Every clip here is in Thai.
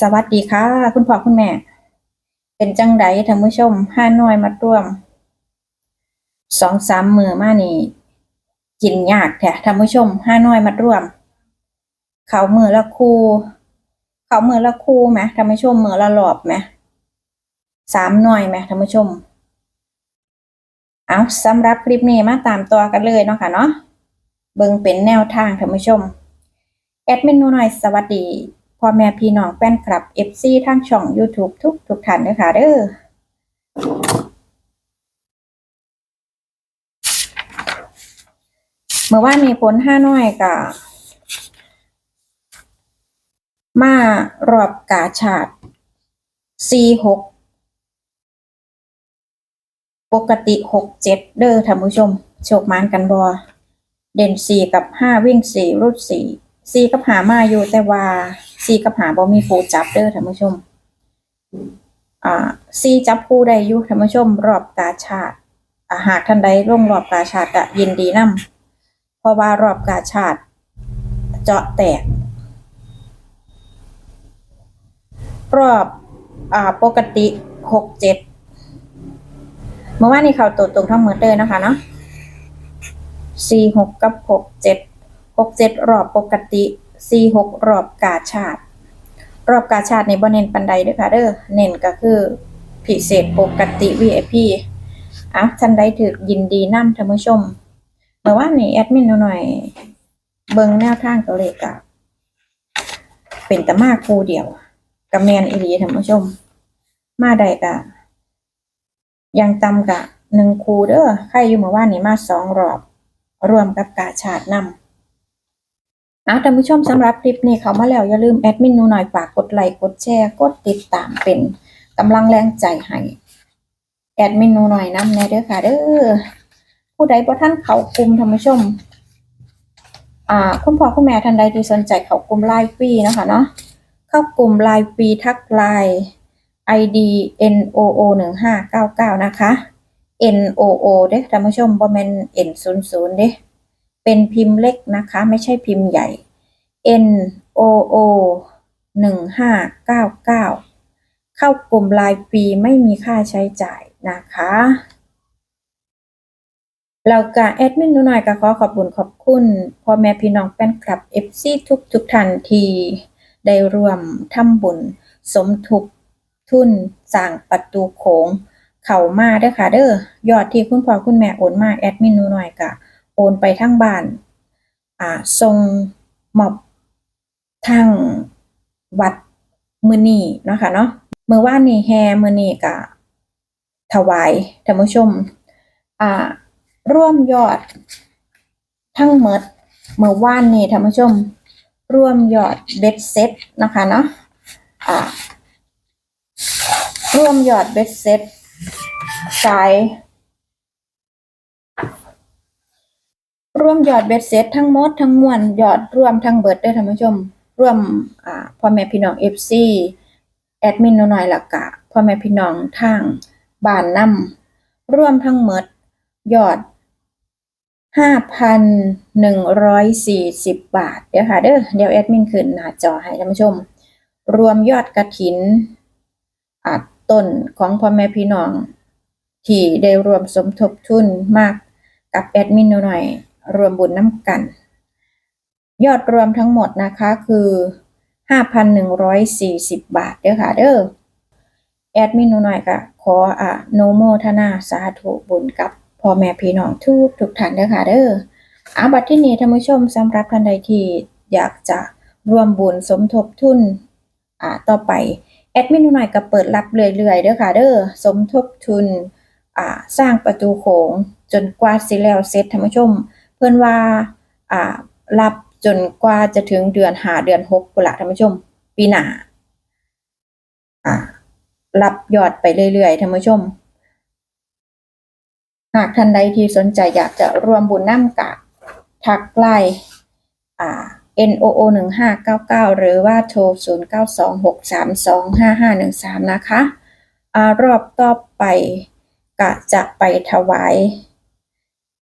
สวัสดีค่ะ คุณพ่อคุณแม่ เป็นจังไดท่านผู้ชมห้าน้อยมาร่วมสองสามมือมานี่กินยากแท้ท่านผู้ชมห้าน้อยมาร่วม เขามือละคูเขามือละคูไหมท่านผู้ชมมือละหลอบไหมสามหน่อยไหมท่านผู้ชม เอาสำหรับคลิปนี้มาตามตัวกันเลยเนาะค่ะเนาะเบิ่งเป็นแนวทางท่านผู้ชมแอดมินนูหน่อยสวัสดี พ่อแม่พี่น้องแฟนคลับ FC ทางช่อง YouTube ทุกทุกท่านด้วยค่ะเด้อเมื่อวานมีผลห้าน้อยกับมารอบกาชาด C6 ปกติ6 7เจ็ดเด้อท่านผู้ชม โชคมานกันบอเด่น4กับ5วิ่ง4รุด4 4กับหามาอยู่แต่ว่า 4กับหาบ่มีปูจับเด้อท่านผู้ชม อ่า4จับคู่ได้อยู่ท่านผู้ชม รอบกาชาดอ่าหากท่านใดลงรอบกาชาดก็ยินดีนํเพราะว่ารอบกาชาดเจาะแตก รอบอ่าปกติหกเจ็ดเมื่อวานนี้เขาตัวตรงทั้งหมดเลยนะคะเนาะสี่หกกับหกเจ็ดหกเจ็ดรอบปกติ สี่หกรอบกาชาดรอบกาชาดในบ่เน้นปันใดด้วยค่ะเด้อเน้นก็คือพิเศษปกติ VIP อะท่านใดถือยินดีนำท่านผู้ชมเมื่อวานนี้แอดมินหน่อย เบิงแนวทางตัวเลขอะเป็นตะมากคู่เดียวกับแมนอีหลีท่านผู้ชม มาได้กะยังตำกะหนึ่งคูเด้อใครอยู่เมื่อวานนี้มาสองรอบ รวมกับกาชาดนำ เอาท่านผู้ชมสำหรับคลิปนี้เขามาแล้วอย่าลืมแอดมินหนูหน่อยฝากกดไลค์กดแชร์กดติดตามเป็นกำลังแรงใจให้แอดมินหนูหน่อยนำแน่เด้อค่ะเด้อผู้ใดบ่ท่านเขากลุ่มท่านผู้ชม อ่า คุณพ่อคุณแม่ท่านใดที่สนใจเขากลุ่มไลฟ์ฟรีนะคะเนาะเข้ากลุ่มไลน์ฟรีทักไลน์ ID NOO หนึ่งห้าเก้าเก้านะคะ NOO เด้ท่านผู้ชมบ่แม่น N ศูนย์ศูนย์เด้ เป็นพิมพ์เล็กนะคะ ไม่ใช่พิมพ์ใหญ่ NOO หนึ่งห้าเก้าเก้าเข้ากลุ่มไลน์ฟรีไม่มีค่าใช้จ่ายนะคะแล้วก็แอดมินหนูหน่อยก็ขอขอบคุณขอบคุณพ่อแม่พี่น้องแฟนคลับ FC ทุกทุกท่านที่ได้ร่วมทำบุญ สมทบทุนสร้างประตูโขง เข้ามาเด้อค่ะเด้อยอดที่คุณพ่อคุณแม่โอนมาแอดมินหนูหน่อยก็ โอนไปทั้งบ้าน อ่าส่งมอบทางวัดมือนีนะคะเนาะเมื่อว่านนี้แฮมือนีก็ถวายท่านผู้ชม อ่า ร่วมยอด ทั้งหมดเมื่อว่านนี้ท่านผู้ชม ร่วมยอดเบ็ดเซ็ตนะคะเนาะอ่า ร่วมยอดเบ็ดเซ็ตสาย รวมยอดเบ็ดเซ็ตทั้งหมดทั้งมวลยอดรวมทั้งเบิดเด้อท่านผู้ชม รวมอ่าพ่อแม่พี่น้อง FC แอดมินน้อยๆล้วก็พ่อแม่พี่น้องทางบ้านนำรวมทั้งหมดยอด5,140บาท เดี๋ยวค่ะเด้อเดี๋ยวแอดมินขึ้นหน้าจอให้ท่านผู้ชม รวมยอดกระถินอ่าต้นของพ่อแม่พี่น้อง ที่ได้รวมสมทบทุนมากกับแอดมินหน่อย รวมบุญน้ำกัน ยอดรวมทั้งหมดนะคะคือ5,140บาทเด้อค่ะเด้อแอดมินหน่อยก็ขออ่าโนโมทนาสาธุบุญกับพ่อแม่พี่น้องทุกทุกท่านเด้อค่ะเด้ออาบัดที่นี้ท่านผู้ชมสำหรับท่านใดที่อยากจะร่วมบุญสมทบทุนอ่าต่อไปแอดมินหน่อยก็เปิดรับเรื่อยๆเด้อค่ะเด้อสมทบทุนอ่าสร้างประตูโขงจนกว่าสิแล้วเสร็จท่านผู้ชม พิ่นว่าอ่ารับจนกว่าจะถึงเดือนหาเดือนหกปุนละท่านผู้ชม ปีหน้าอ่ารับยอดไปเรื่อยๆท่านผู้ชม หากท่านใดที่สนใจอยากจะรวมบุญน้ำกะทักไลน์อ่า NOO หนึ่งห้าเก้าเก้าหรือว่าโทรศูนย์เก้าสองหกสามสองห้าห้าหนึ่งสามนะคะอ่ารอบต่อไปกะจะไปถวาย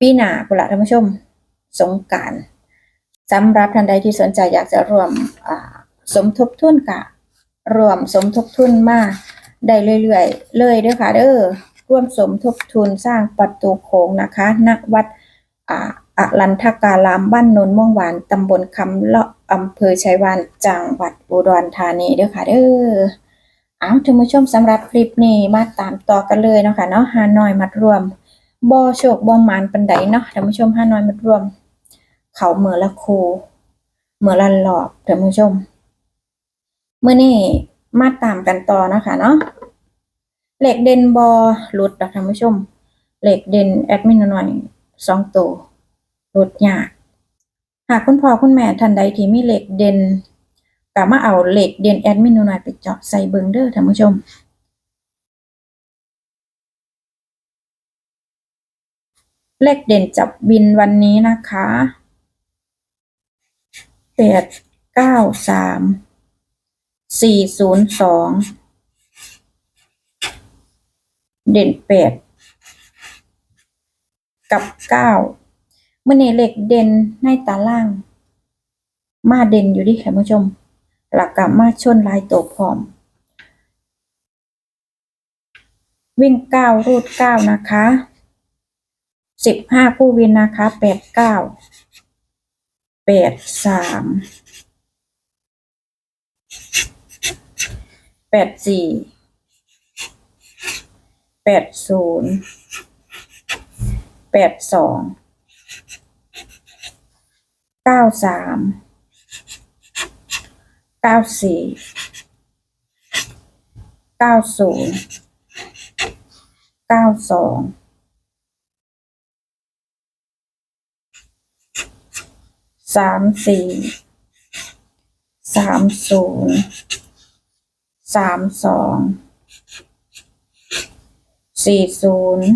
ปีหนาปุนละท่านผู้ชมสงการสำหรับท่านใดที่สนใจอยากจะรวมสมทบทุนกะรวมสมทบทุนมาได้เรื่อยๆ เลยเด้อค่ะเด้อร่วมสมทบทุนสร้างประตูโขงนะคะณวัดอรันทการามบ้านนนม่วงหวานตำบลคำเลาะอำเภอชัยวานจังหวัดอุดรธานีเด้อค่ะเด้อเอาท่านผู้ชมสำหรับคลิปนี้มาตามต่อกันเลยเนาะค่ะเนาะฮานอยมัดรวม บ่โชคบ่หมานปันใดเนาะท่านผู้ชมฮานอยมัดรวม เขาเมือละครูเมือละหลอบท่านผู้ชมเมื่อนี้มาตามกันต่อนะคะเนาะเหล็กเด่นบอหลุดดอกท่านผู้ชมเหล็กเด่นแอดมินหน่อยสองตัวหลุดยากหากคุณพ่อคุณแม่ท่านใดที่มีเหล็กเด่นก็มาเอาเหล็กเด่นแอดมินหน่อยไปเจาะใส่เบิงเด้อท่านผู้ชม เลขเด่นจับบินวันนี้นะคะแปดเก้าสามสี่ศูนย์สองเด่นแปดกับเก้าเมื่อนี้เลขเด่นในตาราง มาเด่นอยู่ดิค่ะผู้ชม หลักกับมาชนลายตัวพร้อม วิ่งเก้ารูดเก้านะคะ สิบห้าคู่วินนะคะแปดเก้าแปดสามแปดสี่แปดศูนย์แปดสองเก้าสามเก้าสี่เก้าศูนย์เก้าสอง สามสี่สามศูนย์สามสองสี่ศูนย์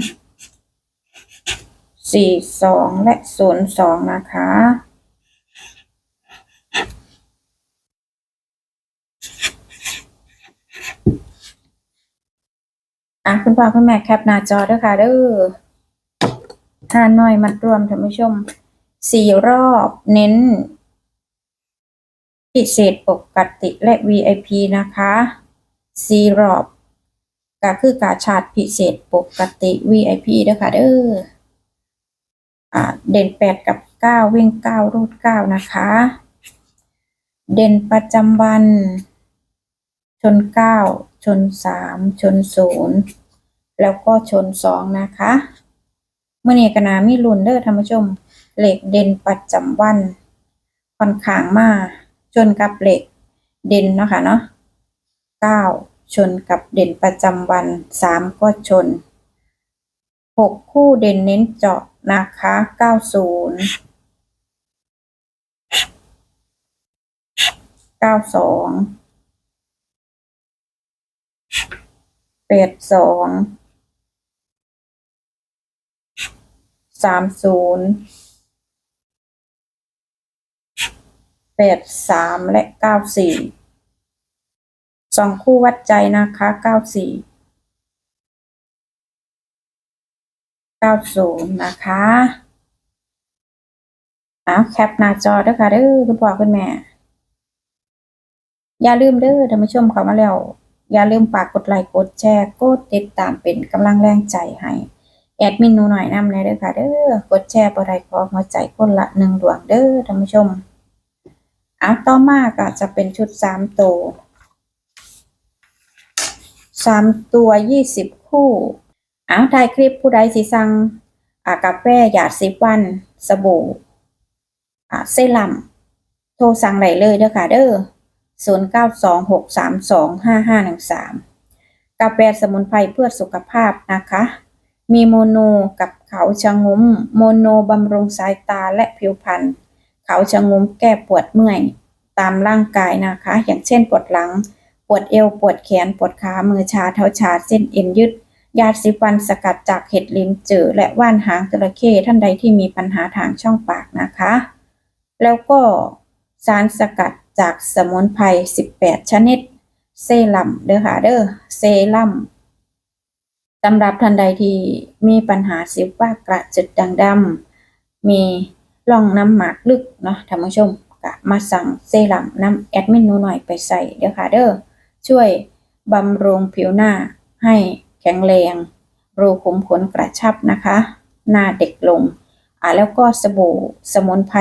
สี่สองและศูนย์สองนะคะ อะ คุณพ่อคุณแม่แคปหน้าจอด้วยค่ะเด้อทานหน่อยมัดรวมท่านผู้ชม สี่รอบเน้น พิเศษปกติและ VIP นะคะสี่รอบก็คือกาชาดพิเศษปกติ VIP เด้อค่ะเด้ออ่าเด่นแปดกับเก้าวิ่งเก้ารูดเก้านะคะ เด่นประจำวัน ชนเก้าชนสามชนศูนย์แล้วก็ชนสองนะคะ เมื่อนี้กนามีลุนเด้อท่านผู้ชม เหล็กเด่นประจำวัน ค่อนข้างมาชนกับเหล็กเด่นเนาะค่ะเนาะเก้าชนกับเด่นประจำวันสามก็ชนหกคู่เด่นเน้นเจาะนะคะเก้าศูนย์เก้าสองแปดสองสามศูนย์ แปดสามและเก้าสี่สองคู่วัดใจนะคะเก้าสี่เก้าศูนย์นะคะเอาแคปหน้าจอด้อค่ะเด้อคุณพ่อคุณแม่ อย่าลืมเด้อท่านผู้ชมเข้ามาแล้ว อย่าลืมฝากกดไลค์กดแชร์กดติดตามเป็นกำลังแรงใจให้แอดมินหนูหน่อยนำเลยเด้อค่ะเด้อกดแชร์บ่ได้ขอหัวใจคนละหนึ่งดวงเด้อท่านผู้ชม อะต่อมาก็จะเป็นชุดสามตัวสามตัวยี่สิบคู่อะถ่ายคลิปผู้ใดสิสั่งอ่ากาแฟหยาดสิบวัน สบู่อ่าเซรั่มโทรสั่งได้เลยเด้อค่ะเด้อศูนย์เก้าสองหกสามสองห้าห้าหนึ่งสามกาแฟสมุนไพรเพื่อสุขภาพนะคะ มีโมโนกับเขาชะงุ้ม โมโนบำรุงสายตาและผิวพรรณ เขาชะงุ้มแก้ปวดเมื่อย ตามร่างกายนะคะ อย่างเช่นปวดหลัง ปวดเอว ปวดแขน ปวดขา มือชา เท้าชา เส้นเอ็นยืด ยาสีฟันสกัดจากเห็ดลิ้นจือและว่านหางจระเข้ท่านใดที่มีปัญหาทางช่องปากนะคะ แล้วก็สารสกัดจากสมุนไพร 18 ชนิด เซรั่มเด้อค่ะเด้อ เซรั่มสำหรับท่านใดที่มีปัญหาสิวฟ้ากระจุดด่างดำมี ร่องน้ำหมากลึกเนาะท่านผู้ชมก็มาสั่งเซรั่มน้ำแอดมินหนูหน่อยไปใส่เด้อค่ะเด้อช่วยบำรุงผิวหน้าให้แข็งแรงรูขุมขนกระชับนะคะ หน้าเด็กลงอ่าแล้วก็สบู่สมุนไพร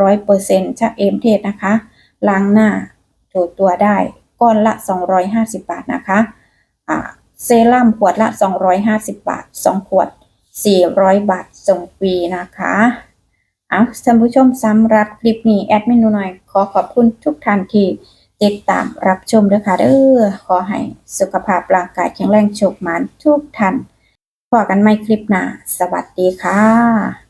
100%ชะเอมเทศนะคะ ล้างหน้าถูตัวได้ก้อนละ 250 บาทนะคะอ่าเซรั่มขวดละ 250 บาท 2 ขวด 400 บาทส่งฟรีนะคะ เอาท่านผู้ชมสำหรับคลิปนี้แอดมินหนูหน่อย ขอขอบคุณทุกท่านที่ติดตามรับชมด้วยค่ะเด้อขอให้สุขภาพร่างกายแข็งแรงโชคหมานทุกท่านพบกันใหม่คลิปหน้า สวัสดีค่ะ